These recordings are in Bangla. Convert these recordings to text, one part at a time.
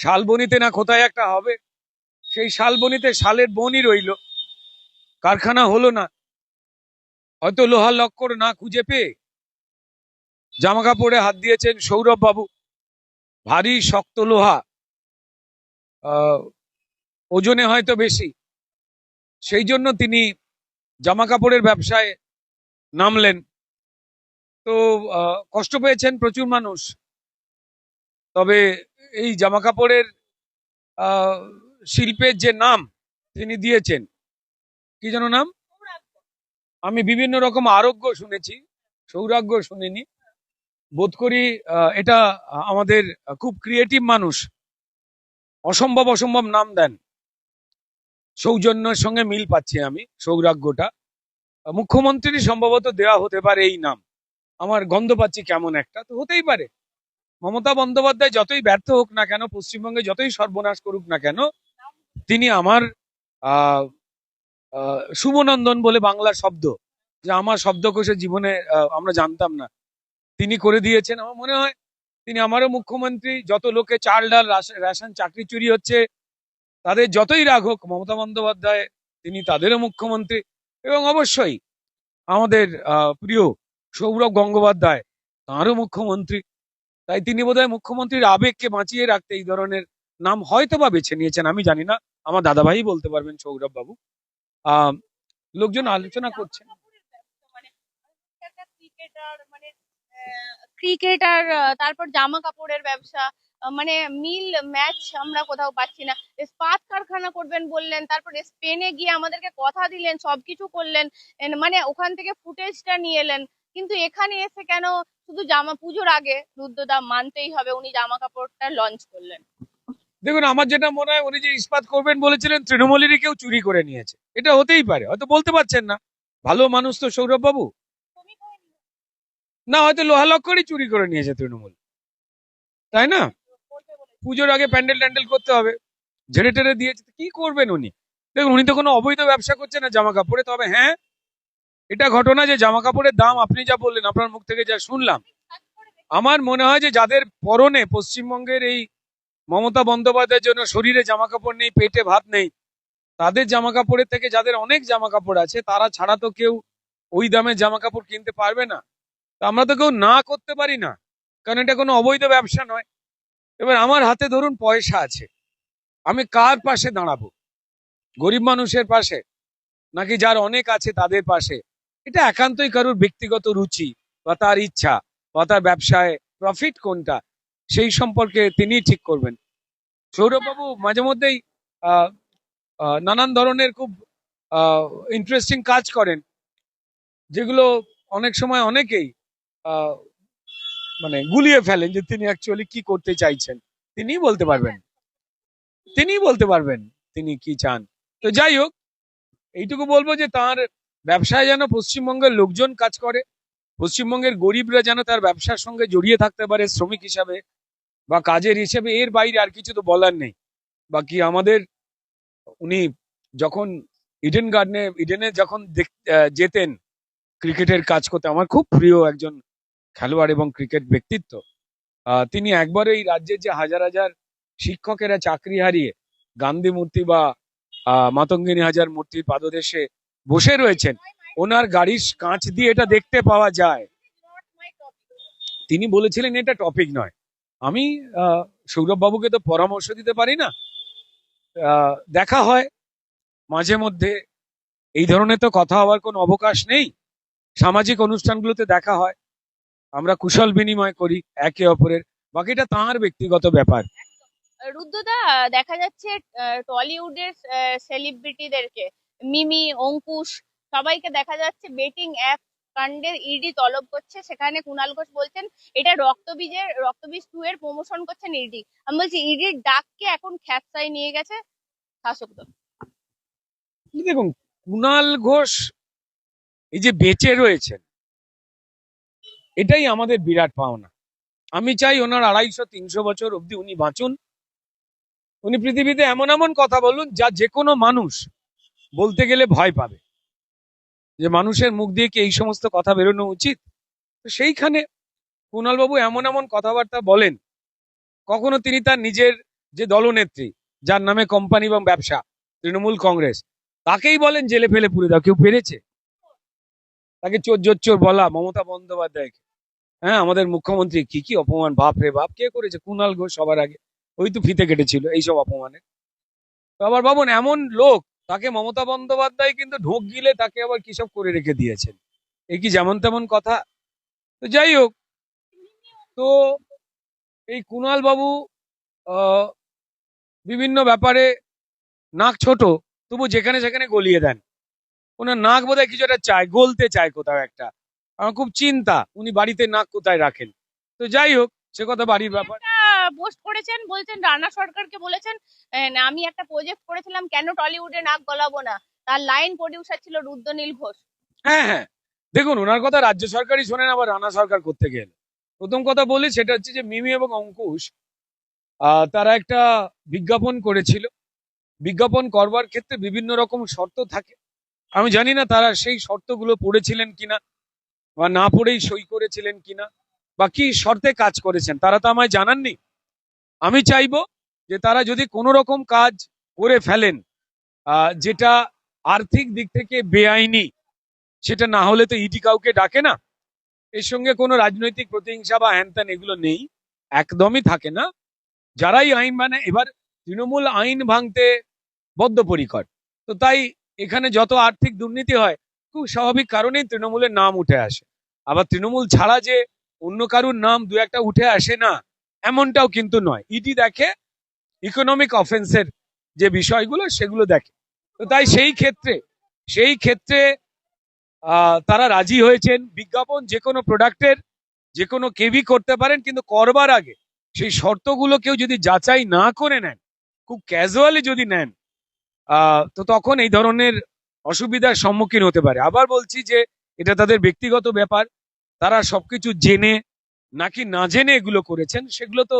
শালবনিতে না কোথায় একটা হবে? সেই শালবনিতে শালের বনই রইল। কারখানা হলো না। হয়তো লোহা লক্কর না খুঁজে পেয়ে জামা কাপড়ে হাত দিয়েছেন সৌরভ বাবু ভারী, শক্ত লোহা। ওজনে হয়তো বেশি। সেই জন্য তিনি জামা কাপড়ের ব্যবসায় নামলেন। তো কষ্ট পেয়েছেন প্রচুর মানুষ। তবে এই জামা কাপড়ের শিল্পের যে নাম তিনি দিয়েছেন কি যেন নাম? আমি বিভিন্ন রকম আরোগ্য শুনেছি সৌরাগ্য শুনিনি। বোধ করি এটা আমাদের খুব ক্রিয়েটিভ মানুষ অসম্ভব অসম্ভব নাম দেন। সৌজন্যের সঙ্গে মিল পাচ্ছি আমি সৌরাগ্যটা আহ, মুখ্যমন্ত্রীর সম্ভবত দেওয়া হতে পারে এই নাম। আমার গন্ধ পাচ্ছি কেমন একটা তো হতেই পারে। মমতা বন্দ্যোপাধ্যায় যতই ব্যর্থ হোক না কেন, পশ্চিমবঙ্গে যতই সর্বনাশ করুক না কেন, তিনি আমার শুভনন্দন বলে বাংলা শব্দ, যে আমার শব্দকোষে জীবনে আমরা জানতাম না। তিনি করে দিয়েছেন। আমার মনে হয় তিনি আমারও মুখ্যমন্ত্রী, যত লোকে চাল, ডাল রাশ- রেশন, চাকরি, চুরি হচ্ছে, তাদের যতই রাগ হোক, মমতা বন্দ্যোপাধ্যায়, তিনি তাদেরও মুখ্যমন্ত্রী। এবং অবশ্যই আমাদের প্রিয় সৌরভ গঙ্গোপাধ্যায়, তাঁরও মুখ্যমন্ত্রী। তাই তিনি বোধহয় মুখ্যমন্ত্রীর আবেগকে বাঁচিয়ে রাখতে এই ধরনের নাম হয়তো বা বেছে নিয়েছেন, আমি জানি না। আমার দাদাভাই বলতে পারবেন সৌরভ বাবু লোকজন আলোচনা করছেন। ক্রিকেটার মানে ক্রিকেটার তারপর জামা কাপড়ের ব্যবসা মানে মিল, ম্যাচ আমরা কোথাও পাচ্ছি না। ইস্পাত কারখানা করবেন বললেন, তারপর স্পেনে গিয়ে আমাদেরকে কথা দিলেন, সবকিছু করলেন মানে ওখান থেকে ফুটেজটা নিয়ে এলেন। কিন্তু এখানে এসে কেন শুধু জামা পুজোর আগে রুদ্রদা মানতেই হবে, উনি জামা কাপড়টা লঞ্চ করলেন। দেখুন, আমার যেটা মনে হয়, উনি যে ইস্পাত করবেন বলেছিলেন, তৃণমূলেরই কেউ চুরি করে নিয়েছে। এটা হতেই পারে, হয়তো বলতে পারছেন না। ভালো মানুষ তো সৌরভ বাবু না, হয়তো লোহা লক্করই চুরি করে নিয়েছে তৃণমূল। তাই না? পুজোর আগে প্যান্ডেল ট্যান্ডেল করতে হবে। ঝেড়ে টেড়ে দিয়েছে কি করবেন উনি? দেখুন, উনি তো কোনো অবৈধ ব্যবসা করছে না জামা কাপড়ে, তবে হ্যাঁ এটা ঘটনা যে জামা কাপড়ের দাম, আপনি যা বললেন, আপনার মুখ থেকে যা শুনলাম, আমার মনে হয় যে যাদের পরনে পশ্চিমবঙ্গের এই মমতা বন্দ্যোপাধ্যায়ের জন্য শরীরে জামা কাপড় নেই, পেটে ভাত নেই, তাদের জামা কাপড়ের থেকে যাদের অনেক জামা কাপড় আছে, তারা ছাড়া তো কেউ ওই দামে জামা কাপড় কিনতে পারবে না। তা আমরা তো কেউ না করতে পারি না, কারণ এটা কোনো অবৈধ ব্যবসা নয়। এবার আমার হাতে ধরুন পয়সা আছে, আমি কার পাশে দাঁড়াবো? গরিব মানুষের পাশে, নাকি যার অনেক আছে তাদের পাশে? এটা একান্তই কারোর ব্যক্তিগত রুচি বা তার ইচ্ছা বা তার ব্যবসায় প্রফিট কোনটা, সেই সম্পর্কে তিনি ঠিক করবেন। সৌরভবাবু মাঝে মধ্যেই নানান ধরনের খুব ইন্টারেস্টিং কাজ করেন, যেগুলো অনেক সময় অনেকেই মানে গুলিয়ে ফেলেন যে তিনি অ্যাকচুয়ালি কি করতে চাইছেন। তিনিই বলতে পারবেন। তিনিই বলতে পারবেন তিনি কি চান। তো যাই হোক, এইটুকু বলব যে তার ব্যবসায় যেন পশ্চিমবঙ্গের লোকজন কাজ করে, পশ্চিমবঙ্গের গরিবরা যেন তার ব্যবসার সঙ্গে জড়িয়ে থাকতে পারে শ্রমিক হিসাবে বা কাজের হিসেবে, এর বাইরে আর কিছু তো বলার নেই। বাকি আমাদের, উনি যখন ইডেন গার্ডেনে ইডেনে যখন যেতেন ক্রিকেটের কাজ করতে, আমার খুব প্রিয় একজন খেলোয়াড় এবং ক্রিকেট ব্যক্তিত্ব তিনি একবার এই রাজ্যের যে হাজার হাজার শিক্ষকেরা চাকরি হারিয়ে গান্ধী মূর্তি বা মাতঙ্গিনী হাজার মূর্তির পাদদেশে বসে রয়েছেন। ওনার গাড়ির কাঁচ দিয়ে এটা দেখতে পাওয়া যায়। তিনি বলেছিলেন, এটা টপিক নয়। আমি সৌরভ বাবুকে তো পরামর্শ দিতে পারি না। দেখা হয় মাঝে মধ্যে। এই ধরনের তো কথা হওয়ার কোনো অবকাশ নেই। সামাজিক অনুষ্ঠানগুলোতে দেখা হয়। আমরা কুশল বিনিময় করি একে অপরের। বাকিটা তাঁর ব্যক্তিগত ব্যাপার। রুদ্রদা দেখা যাচ্ছে টলিউডের সেলিব্রিটিদেরকে মিমি, অঙ্কুশ, সবাইকে দেখা যাচ্ছে বেটিং অ্যাপ কাণ্ডের ইডি তলব করছে। সেখানে কুণাল ঘোষ বলছেন, এটা রক্তবীজের, রক্তবীজ টু এর প্রমোশন করছেন ইডি। আমি বলছি, ইডির ডাককে এখন খ্যাপসায় নিয়ে গেছে শাসক দল। দেখুন, কুণাল ঘোষ এই যে বেঁচে রয়েছেন, এটাই আমাদের বিরাট পাওনা। আমি চাই ওনার আড়াইশো, তিনশো বছর অবধি উনি বাঁচুন। উনি পৃথিবীতে এমন এমন কথা বলুন, যা যে কোনো মানুষ বলতে গেলে ভয় পাবে। যে মানুষের মুখ দিয়ে কি এই সমস্ত কথা বেরোনো উচিত? সেইখানে কুণাল বাবু এমন এমন কথাবার্তা বলেন, কখনো তিনি তার নিজের যে দলনেত্রী, যার নামে কোম্পানি এবং ব্যবসা, তৃণমূল কংগ্রেস, তাকেই বলেন জেলে ফেলে পুরে দাও, কেউ পেরেছে? তাকে চোর জোর চোর বলা, মমতা বন্দ্যোপাধ্যায়কে। হ্যাঁ আমাদের মুখ্যমন্ত্রী কি কি অপমান, বাপ রে বাপ, কে করেছে? কুণাল ঘোষ সবার আগে, ওই তো ফিতে কেটেছিল, এইসব অপমানে। তো আবার ভাবুন, এমন লোক তাকে মমতা বন্দ্যোপাধ্যায় কিন্তু ঢোক গিলে তাকে আবার কিসব করে রেখে দিয়েছেন? এই কি যেমন তেমন কথা? তো যাই হোক, তো এই কুণাল বাবু বিভিন্ন ব্যাপারে নাক ছোট, তবু যেখানে সেখানে গলিয়ে দেন। ওনার নাক বোধহয় কিছু একটা চায় গলতে চায় কোথাও একটা। আমার খুব চিন্তা, উনি বাড়িতে নাক কোথায় রাখেন? তো যাই হোক, সে কথা বাড়ির ব্যাপার। পোস্ট করেছেন বলছেন, রানা সরকারকে বলেছেন আমি একটা প্রজেক্ট করেছিলাম, কেন টলিউডে নাক গলাবো না? তার লাইন প্রডিউসার ছিল রুদ্রনীল ঘোষ। হ্যাঁ হ্যাঁ। দেখুন ওনার কথা রাজ্য সরকারই শোনেন, আবার রানা সরকার করতে গেলে প্রথম কথা বলি, সেটা হচ্ছে যে মিমি এবং অঙ্কুশ তারা একটা বিজ্ঞাপন করেছিল। বিজ্ঞাপন করবার ক্ষেত্রে বিভিন্ন রকম শর্ত থাকে। আমি জানি না তারা সেই শর্তগুলো পড়েছিলেন কিনা, বা না পড়েই সই করেছিলেন কিনা, বা কি শর্তে কাজ করেছেন, তারা তো আমায় জানাননি। আমি চাইব যে তারা যদি কোনো রকম কাজ করে ফেলেন যেটা আর্থিক দিক থেকে বেআইনি, সেটা না হলে তো ইডি কাউকে ডাকে না। এর সঙ্গে কোনো রাজনৈতিক প্রতিহিংসা বা হ্যানত্যান এগুলো নেই, একদমই থাকে না। যারাই আইন মানে এবার তৃণমূল আইন ভাঙতে বদ্ধপরিকর। তো তাই এখানে যত আর্থিক দুর্নীতি হয়, খুব স্বাভাবিক কারণেই তৃণমূলের নাম উঠে আসে। আবার তৃণমূল ছাড়া যে অন্য কারুর নাম দু একটা উঠে আসে না এমনটাও কিন্তু নয়। ইডি দেখে ইকোনমিক অফেন্সের যে বিষয়গুলো, সেগুলো দেখে। তো তাই সেই ক্ষেত্রে সেই ক্ষেত্রে তারা রাজি হয়েছেন। বিজ্ঞাপন যে কোনো প্রোডাক্টের যে কোনো কেভি করতে পারেন, কিন্তু করবার আগে সেই শর্তগুলো কেউ যদি যাচাই না করে নেন, খুব ক্যাজুয়ালি যদি নেন তো তখন এই ধরনের অসুবিধার সম্মুখীন হতে পারে। আবার বলছি যে, এটা তাদের ব্যক্তিগত ব্যাপার। তারা সবকিছু জেনে নাকি না জেনে এগুলো করেছেন? সেগুলো তো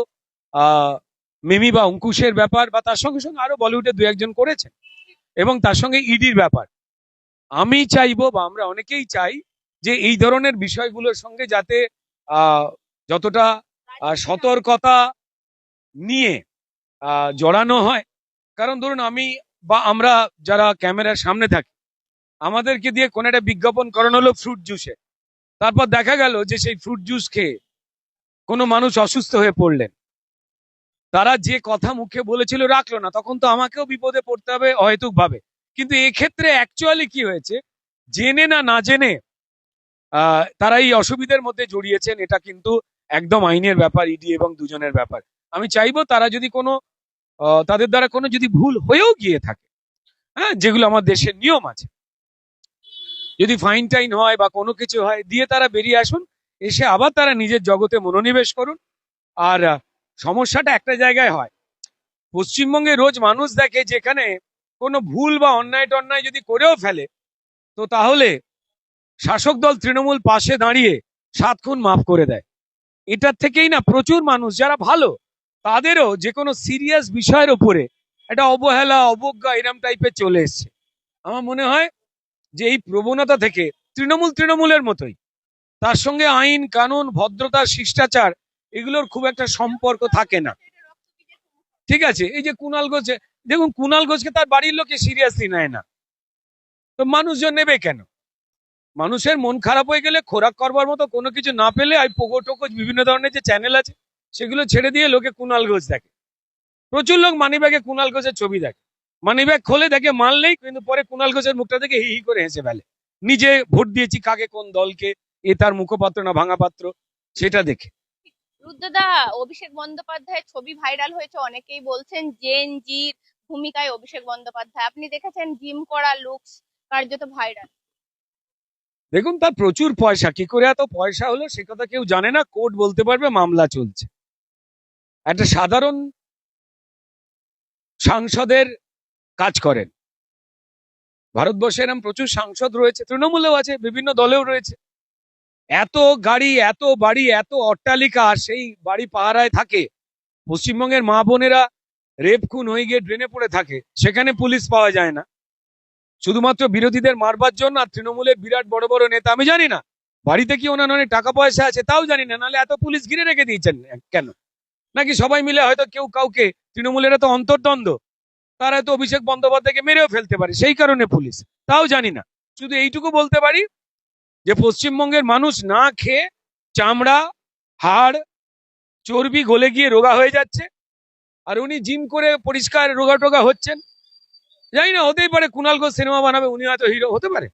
মিমি বা অঙ্কুশের ব্যাপার বা তার সঙ্গে সঙ্গে আরও বলিউডে দু একজন করেছেন। এবং তার সঙ্গে ইডির ব্যাপার। আমি চাইব বা আমরা অনেকেই চাই যে এই ধরনের বিষয়গুলোর সঙ্গে যাতে যতটা সতর্কতা নিয়ে জড়ানো হয়। কারণ ধরুন আমি বা আমরা যারা ক্যামেরার সামনে থাকি, আমাদেরকে দিয়ে কোন একটা বিজ্ঞাপন করানো হলো ফ্রুট জুসে তারপর দেখা গেল যে সেই ফ্রুট জুস খেয়ে কোনো মানুষ অসুস্থ হয়ে পড়লেন। তারা যে কথা মুখে বলেছিল রাখল না, তখন তো আমাকেও বিপদে পড়তে হবে অহেতুক ভাবে কিন্তু এক্ষেত্রে অ্যাকচুয়ালি কি হয়েছে? জেনে না না জেনে তারা এই অসুবিধার মধ্যে জড়িয়েছেন, এটা কিন্তু একদম আইনের ব্যাপার, ইডি এবং দুজনের ব্যাপার। আমি চাইব তারা যদি কোনো তাদের দ্বারা কোনো যদি ভুল হয়েও গিয়ে থাকে হ্যাঁ যেগুলো আমার দেশের নিয়ম আছে। যদি ফাইন টাইন হয় বা কোনো কিছু হয়, দিয়ে তারা বেরিয়ে আসুন এসে আবার তারা নিজের জগতে মনোনিবেশ করুন। আর সমস্যাটা একটা জায়গায় হয়। পশ্চিমবঙ্গে রোজ মানুষ দেখে যেখানে কোনো ভুল বা অন্যায় টন্যায় যদি করেও ফেলে, তো তাহলে শাসক দল তৃণমূল পাশে দাঁড়িয়ে সাত খুন মাফ করে দেয়। এটার থেকেই না প্রচুর মানুষ যারা ভালো, তাদেরও যে কোনো সিরিয়াস বিষয়ের ওপরে একটা অবহেলা, অবজ্ঞা এরম টাইপের চলে এসছে। আমার মনে হয় যে এই প্রবণতা থেকে তৃণমূল তৃণমূলের মতোই। তার সঙ্গে আইন, কানুন, ভদ্রতা, শিষ্টাচার, এগুলোর খুব একটা সম্পর্ক থাকে না। ঠিক আছে? এই যে কুণাল ঘোষ দেখুন কুণাল ঘোষকে তার বাড়ির লোকে সিরিয়াসলি নেয় না। তো মানুষজন নেবে কেন? মানুষের মন খারাপ হয়ে গেলে খোরাক করবার মতো কোনো কিছু না পেলে ওই পোগো টোকো বিভিন্ন ধরনের যে চ্যানেল আছে, সেগুলো ছেড়ে দিয়ে লোকে কুণাল ঘোষ দেখে। প্রচুর লোক মানিব্যাগে কুণাল ঘোষের ছবি দেখে। মানিব্যাগ খোলে, দেখে মাল নেই, কিন্তু পরে কুণাল ঘোষের মুখটা দেখে হি হি করে হেসে ফেলে। নিজে ভোট দিয়েছি কাকে, কোন দলকে এ তার মুখপাত্র না ভাঙা পাত্র সেটা দেখে। রুদ্রদা অভিষেক বন্দ্যোপাধ্যায়ের ছবি ভাইরাল হয়েছে অনেকেই বলছেন জেন জির ভূমিকায় অভিষেক বন্দ্যোপাধ্যায়। আপনি দেখেছেন জিম করা লুকস কার্যত ভাইরাল। দেখুন তার প্রচুর পয়সা। কি করে এত পয়সা হলো সে কথা কেউ জানে না কোর্ট বলতে পারবে মামলা চলছে। একটা সাধারণ সাংসদের কাজ করেন। ভারতবর্ষে এরকম প্রচুর সাংসদ রয়েছে তৃণমূলেও আছে বিভিন্ন দলেও রয়েছে। এত গাড়ি, এত বাড়ি, এত অট্টালিকা সেই বাড়ি পাহারায় থাকে। পশ্চিমবঙ্গের মা বোনেরা রেপ খুন হয়ে গিয়ে ড্রেনে পড়ে থাকে। সেখানে পুলিশ পাওয়া যায় না। শুধুমাত্র বিরোধীদের মারবার জন্য আর তৃণমূলের বিরাট বড় বড় নেতা, আমি জানি না। বাড়িতে কি ওনার অনেক টাকা পয়সা আছে তাও জানি না, নাহলে এত পুলিশ ঘিরে রেখে দিয়েছেন কেন? নাকি সবাই মিলে হয়তো কেউ কাউকে, তৃণমূলের তো অন্তর্দ্বন্দ্ব। তারা তো অভিষেক বন্দ্যোপাধ্যায়কে মেরেও ফেলতে পারে, সেই কারণে পুলিশ। তাও জানি না। শুধু এইটুকু বলতে পারি যে পশ্চিমবঙ্গের মানুষ না খেয়ে চামড়া, হাড়, চর্বি গলে গিয়ে রোগা হয়ে যাচ্ছে আর উনি জিম করে পরিষ্কার রোগা টোগা হচ্ছেন। জানি না, হতেই পারে, কুণাল ঘোষ সিনেমা বানাবে, উনি হয়তো হিরো, হতে পারে।